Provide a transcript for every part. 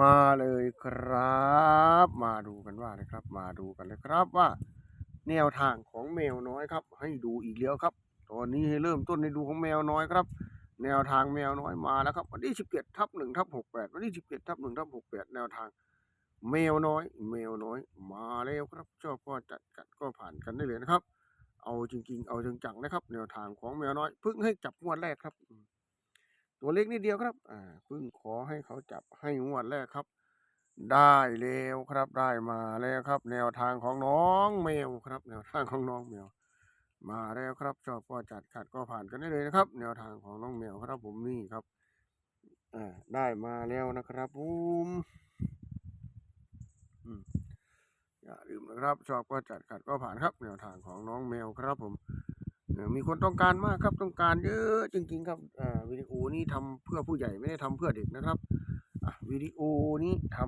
มาเลยครับ มาดูกันว่านะครับ มาดูกันเลยครับว่า แนวทางของแมวน้อยครับ ให้ดูอีกแล้วครับตอนนี้ให้เริ่มต้นให้ดูของแมวน้อยครับ แนวทางแมวน้อยมาแล้วครับ วันที่สิบเจ็ดทับหนึ่งทับหกแปดวันที่สิบเจ็ดทับหนึ่งทับหกแปดแนวทางแมวน้อย แมวน้อย มาแล้วครับชอบก็จัดกัดก็ผ่านกันได้เลยนะครับ เอาจริง ๆ เอาจังๆนะครับ แนวทางของแมวน้อยเพิ่งให้จับงวดแรกครับ ตัวเล็กนิดเดียวครับอ่าเพิ่งขอให้เขาจับให้งวดแรกครับ ได้แล้วครับได้มาแล้วครับ แนวทางของน้องแมวครับ แนวทางของน้องแมว มาแล้วครับชอบก็จัดขัดก็ผ่านกันได้เลยนะครับ แนวทางของน้องแมวครับ ผมนี่ครับอ่าได้มาแล้วนะครับผมอย่าลืมนะครับชอบก็จัดขัดก็ผ่านครับ แนวทางของน้องแมวครับผม มีคนต้องการมากครับต้องการเยอะจริงๆครับวิดีโอนี้ทำเพื่อผู้ใหญ่ไม่ได้ทำเพื่อเด็กนะครับวิดีโอนี้ท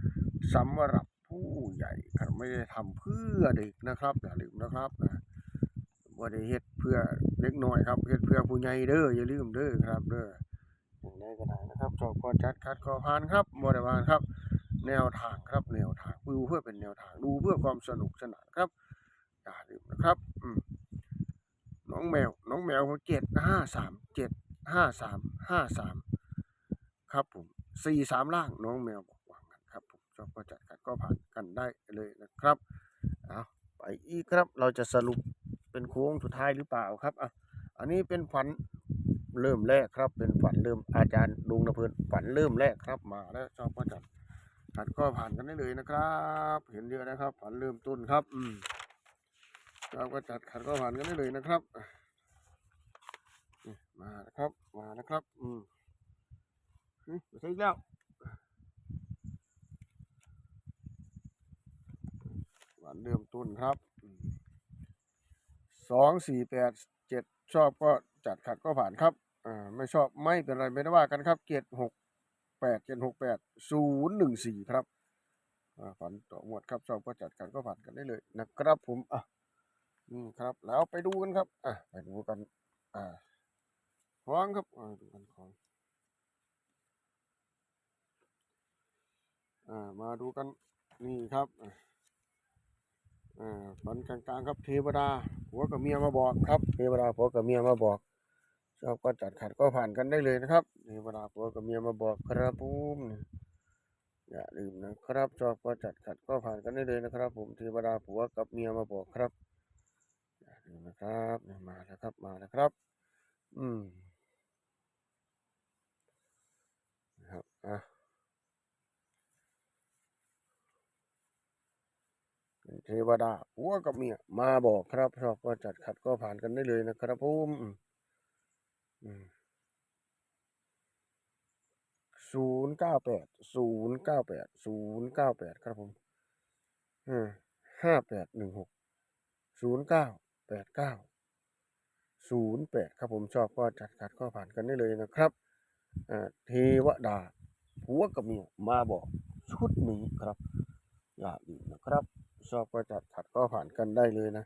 ำสำหรับผู้ใหญ่ครับไม่ได้ทำเพื่อเด็กนะครับอย่าลืมนะครับอ่าบ่ได้เฮ็ดเพื่อเล็กน้อยครับเฮ็ดเพื่อผู้ใหญ่เด้ออย่าลืมเด้อครับเด้ออย่างไรก็ได้นะครับชอบก็จัดคัดก็ผ่านครับบริวารครับ แนวทางครับแนวทางดูเพื่อเป็นแนวทางดูเพื่อความสนุกสนานครับอย่าลืมนะครับอืม น้องแมว น้องแมวเจ็ดห้าสามเจ็ดห้าสามห้าสามครับผมสี่สามล่างน้องแมวบอกวางันครับผมชอบก็จัดคัดก็ผ่านกันได้เลยนะครับเอาไปอีกครับเราจะสรุปเป็นโค้งสุดท้ายหรือเปล่าครับอะอันนี้เป็นฝันเริ่มแรกครับ เป็นฝันเริ่มอาจารย์ลุงนะเพื่อนฝันเริ่มแรกครับมาแล้วชอบก็จัดขัดก็ผ่านกันได้เลยนะครับ เห็นเยอะนะครับฝันเริ่มต้นครับ อืม ชอบก็จัดขัดก็ผ่านกันได้เลยนะครับมานะครับมานะครับ อืมม่ใช่แล้วฝันเริ่มต้นครับสองสี่แปดเจ็ดชอบก็จัดขัดก็ผ่านครับอ่าไม่ชอบไม่เป็นไรไม่ได้ว่ากันครับเจ็ดหกแปดเจ็ดหกแปดศูนย์หนึ่งสี่ครับอ่าฝันต่อหมวดครับชอบก็จัดกันก็ผ่านกันได้เลยนะครับผมอะ นี่ครับ แล้วไปดูกันครับ อะไปดูกัน อ่าของครับอ่าดูกันของอ่ามาดูกันนี่ครับอ่าฝันกลางๆครับเทวดาผัวกับเมียมาบอกครับ เทวดาผัวกับเมียมาบอกชอบก็จัดขัดก็ผ่านกันได้เลยนะครับนี่เวลาผัวกับเมียมาบอกครับผมนี่อย่าลืมนะครับชอบก็จัดขัดก็ผ่านกันได้เลยนะครับ ผมเทวดาผัวกับเมียมาบอกครับ อย่าลืมนะครับมาแล้วครับมาแล้วครับ อืมนะครับอะเทวดาผัวกับเมียมาบอกครับชอบก็จัดขัดก็ผ่านกันได้เลยนะครับผมศูนย์เก้าแปดศูนย์เก้าแปดศูนย์เก้าแปดครับผมห้าแปดหนึ่งหกศูนย์เก้า แปดเก้าศูนย์แปดครับผมชอบก็จัดขัดก็ผ่านกันได้เลยนะครับเทวดาผัวกับเมียมาบอกชุดนี้ครับอย่าลืมนะครับ ชอบก็จัดขัดก็ผ่านกันได้เลยนะ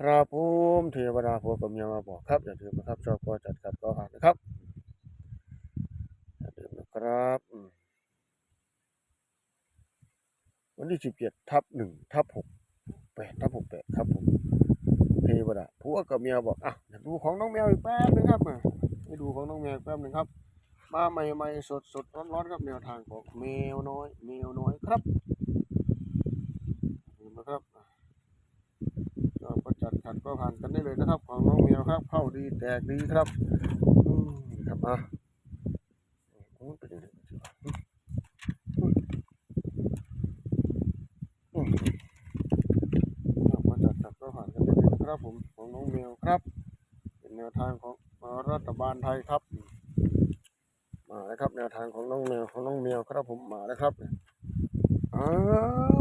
ครับผมเทวดาผัวกับเมียมาบอกครับอย่าลืมนะครับ ชอบก็จัดขัดก็ผ่านนะครับอย่าลืมนะครับวันที่สิบเจ็ดทับหนึ่งทับหกแปดทับหกแปดครับผม เทวดาผัวกับเมียบอกอะดูของน้องแมวอีกแป๊บนึงครับมาให้ดูของน้องแมวแป๊บนึงครับ มาใหม่ๆสดสดร้อนๆครับแนวทางของแมวน้อยแมวน้อยครับเห็นไหมนะครับก็ประจัดขัดก็ผ่านกันได้เลยนะครับ ของน้องแมวครับ เข้าดีแตกดีครับอืมครับอะอืมเป็นยังไงอืม ครับมาจัดขัดก็ผ่านกันได้เลยนะครับผมของน้องเมล ครับ เป็นแนวทางของรัฐบาลไทยครับ มาแล้วครับ แนวทางของน้องแมวของน้องเมลครับผมมาแล้วครับอ้า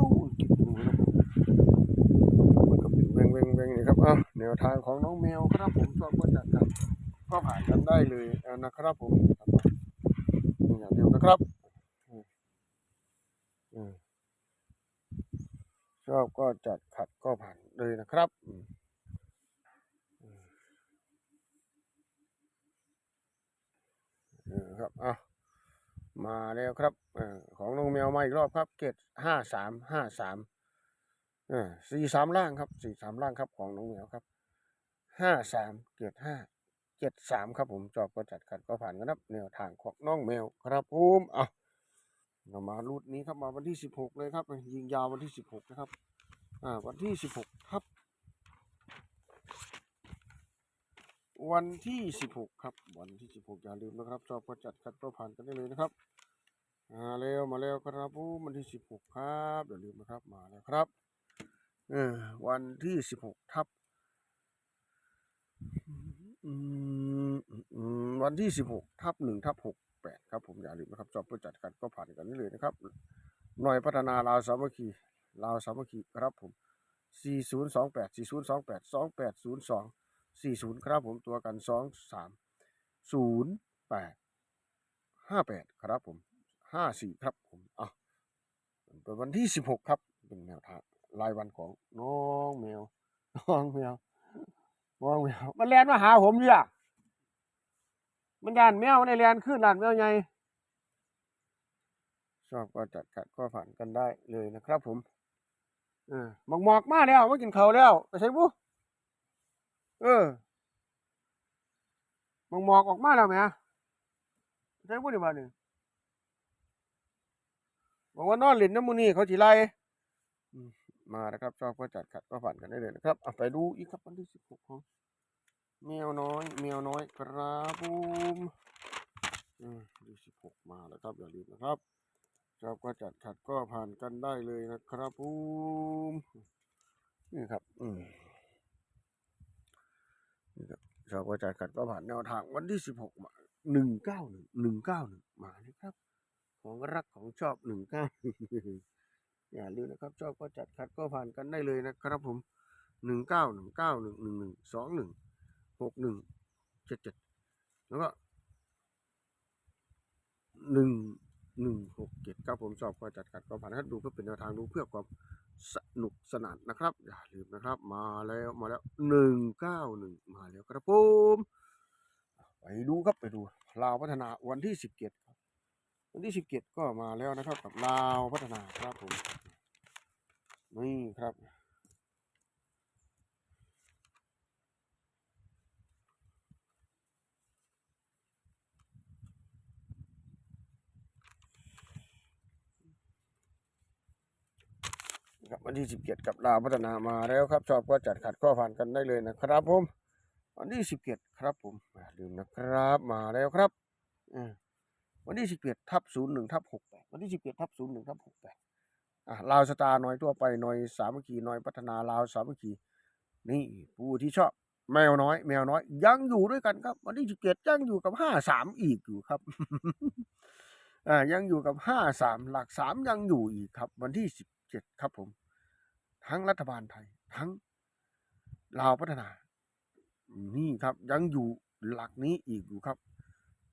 วจิบดูนะครับมันก็เป็นเวงเวงเวงนี่ครับอ้าวแนวทางของน้องแมวครับผมชอบก็จัดขัดก็ผ่านกันได้เลยนะครับผมอย่าลืมนะครับอืมอืมชอบก็จัดขัดก็ผ่านเลยนะครับอืมอืมเออ ครับอะมาแล้วครับอของน้องแมวมาอีกรอบครับ เกตห้าสามห้าสามสี่สามล่างครับสี่สามล่างครับของน้องแมวครับห้าสามเกตห้าเจ็ดสามครับผมจอบก็จัดขัดก็ผ่านกันครับแนวทางของน้องแมวครับผมอะเรามารูดนี้ครับมาวันที่สิบหกเลยครับ ยิงยาววันที่สิบหกนะครับ อ่า วันที่สิบหกครับ วันที่สิบหกครับ วันที่สิบหกอย่าลืมนะครับ ชอบก็จัดคัดก็ผ่านกันได้เลยนะครับมาแล้วมาแล้วครับผมวันที่สิบหกครับอย่าลืมนะครับมาแล้วครับเออวันที่สิบหกทับวันที่สิบหกทับหนึ่งทับหกแปดครับ ผมอย่าลืมนะครับ ชอบก็จัดคัดก็ผ่านกันได้เลยนะครับหน่วยพัฒนาลาวสามัคคีลาวสามัคคีครับผมสี่ศูนย์ สี่ศูนย์ครับผมตัวกันสองสามศูนย์แปดห้าแปดครับผมห้าสี่ครับผมอะเป็นวันที่สิบหกครับ เป็นแนวทางรายวันของน้องแมวน้องแมวน้องแมวมันแลนมาหาผมอยู่อะมันยานแมวในแลนขึ้นลานแมวใหญ่ชอบก็จัดกัดก็ผ่านกันได้เลยนะครับผมเออหมอกหมอกมาแล้วมากินเขาแล้วไปใส่บุ เออมอกหมอกออกมาแล้วแหม่ใส่บุนี่บ้านนี่บอกว่านอนเล่นน้ำมูนี่เขาจีไล่อืมมานะครับชอบก็จัดขัดก็ผ่านกันได้เลยนะครับเอาไปดูอีกครับวันที่สิบหกของแมวน้อยแมวน้อยครับผมอืมที่สิบหกมาแล้วครับอย่าลืมนะครับชอบก็จัดขัดก็ผ่านกันได้เลยนะครับผมนี่ครับ อืม นี่ครับชอบก็จัดขัดก็ผ่านแนวทางวันที่สิบหกมาหนึ่งเก้าหนึ่งหนึ่งเก้าหนึ่งมาเลยครับ ของรักของชอบหนึ่งเก้าอย่าลืมนะครับ ชอบก็จัดขัดก็ผ่านกันได้เลยนะครับ ผมหนึ่งเก้าหนึ่งเก้าหนึ่งหนึ่งหนึ่งสองหนึ่งหกหนึ่งเจ็ดเจ็ดแล้วก็หนึ่ง หนึ่งหกเจ็ดครับผมชอบก็จัดกัดก็ผ่านนะครับดูเพื่อเป็นแนวทางดูเพื่อความสนุกสนานนะครับ อย่าลืมนะครับ มาแล้วมาแล้วหนึ่งเก้าหนึ่งมาแล้วครับผมไปดูครับไปดูลาวพัฒนาวันที่สิบเจ็ดครับวันที่สิบเจ็ดก็มาแล้วนะครับ กับลาวพัฒนาครับผมนี่ครับ วันที่สิบเจ็ดกับลาวพัฒนามาแล้วครับ ชอบก็จัดขัดก็ผ่านกันได้เลยนะครับ ผม วันที่สิบเจ็ดครับผมอย่าลืมนะครับมาแล้วครับวันที่สิบเจ็ดทับศูนย์หนึ่งทับหกแปดวันที่สิบเจ็ดทับศูนย์หนึ่งทับหกแปดอะลาวสตาร์น้อยทั่วไปน้อยสามัคคีน้อยพัฒนาลาวสามัคคีนี่ผู้ที่ชอบแมวน้อย แมวน้อย ยังอยู่ด้วยกันครับ วันที่สิบเจ็ดยังอยู่กับห้าสามอีกอยู่ครับอ่ายังอยู่กับห้าสามหลักสามยังอยู่อีกครับ วันที่สิบเจ็ดครับผม ทั้งรัฐบาลไทย ทั้งลาวพัฒนา นี่ครับยังอยู่หลักนี้อีกอยู่ครับ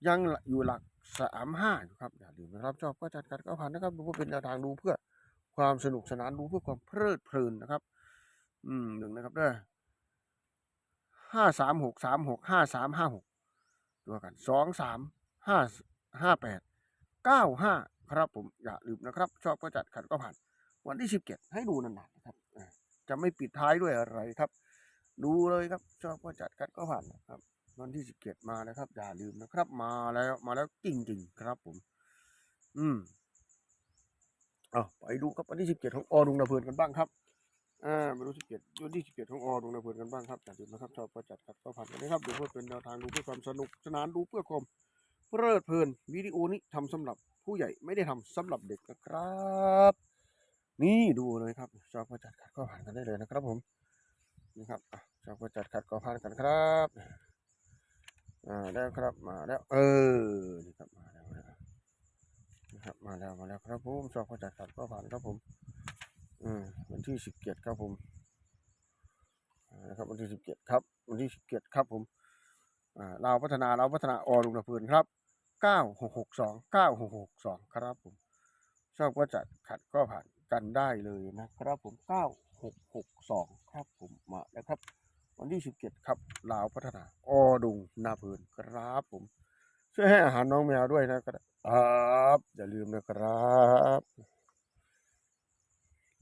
ยังอยู่หลักสามห้าอยู่ครับอย่าลืมนะครับชอบก็จัดกันก็ผ่านนะครับดูเพื่อเป็นแนวทางดูเพื่อความสนุกสนานดูเพื่อความเพลิดเพลินนะครับ อืมหนึ่งนะครับเด้อห้าสามหกสามหกห้าสามห้าหกตัวกันสองสามห้าห้าแปดเก้าห้าครับผมอย่าลืมนะครับ ชอบก็จัดขันก็ผ่าน วันที่สิบเจ็ดให้ดูนานๆนะครับ จะไม่ปิดท้ายด้วยอะไรครับ ดูเลยครับ ชอบก็จัดกันก็ผ่านนะครับ วันที่สิบเจ็ดมาแล้วครับ อย่าลืมนะครับ มาแล้วมาแล้วจริง ๆ ครับผม อืมเอาไปดูครับวันที่สิบเจ็ดของออดุงนาเพลินกันบ้างครับอ่ามาดูสิบเจ็ดวันที่สิบเจ็ดของออดุงนาเพลินกันบ้างครับอย่าลืมนะครับชอบก็จัดกันก็ผ่านกันนะครับดูเพื่อเป็นแนวทางดูเพื่อความสนุกสนานดูเพื่อความเพลิดเพลินวิดีโอนี้ทำสำหรับผู้ใหญ่ไม่ได้ทำสำหรับเด็กนะครับ นี่ดูเลยครับชอบก็จัดขัดก็ผ่านกันได้เลยนะครับผมนี่ครับอะชอบก็จัดขัดก็ผ่านกันครับอ่าแล้วครับมาแล้วเออนี่ครับมาแล้วนะครับมาแล้วมาแล้วครับผมชอบก็จัดขัดก็ผ่านครับผมอืมวันที่สิบเจ็ดครับผมนะครับวันที่สิบเจ็ดครับ วันที่สิบเจ็ดครับผมอ่าเราพัฒนาเราพัฒนาออลุงนาพืนครับเก้าหกหกสองเก้าหกหกสองครับผมชอบก็จัดขัดก็ผ่าน กันได้เลยนะครับผม 9662 ครับผมมาแล้วครับ วันที่ 17 ครับลาวพัฒนาอดุงนาเพลินครับผม ช่วยให้อาหารน้องแมวด้วยนะครับ อย่าลืมนะครับ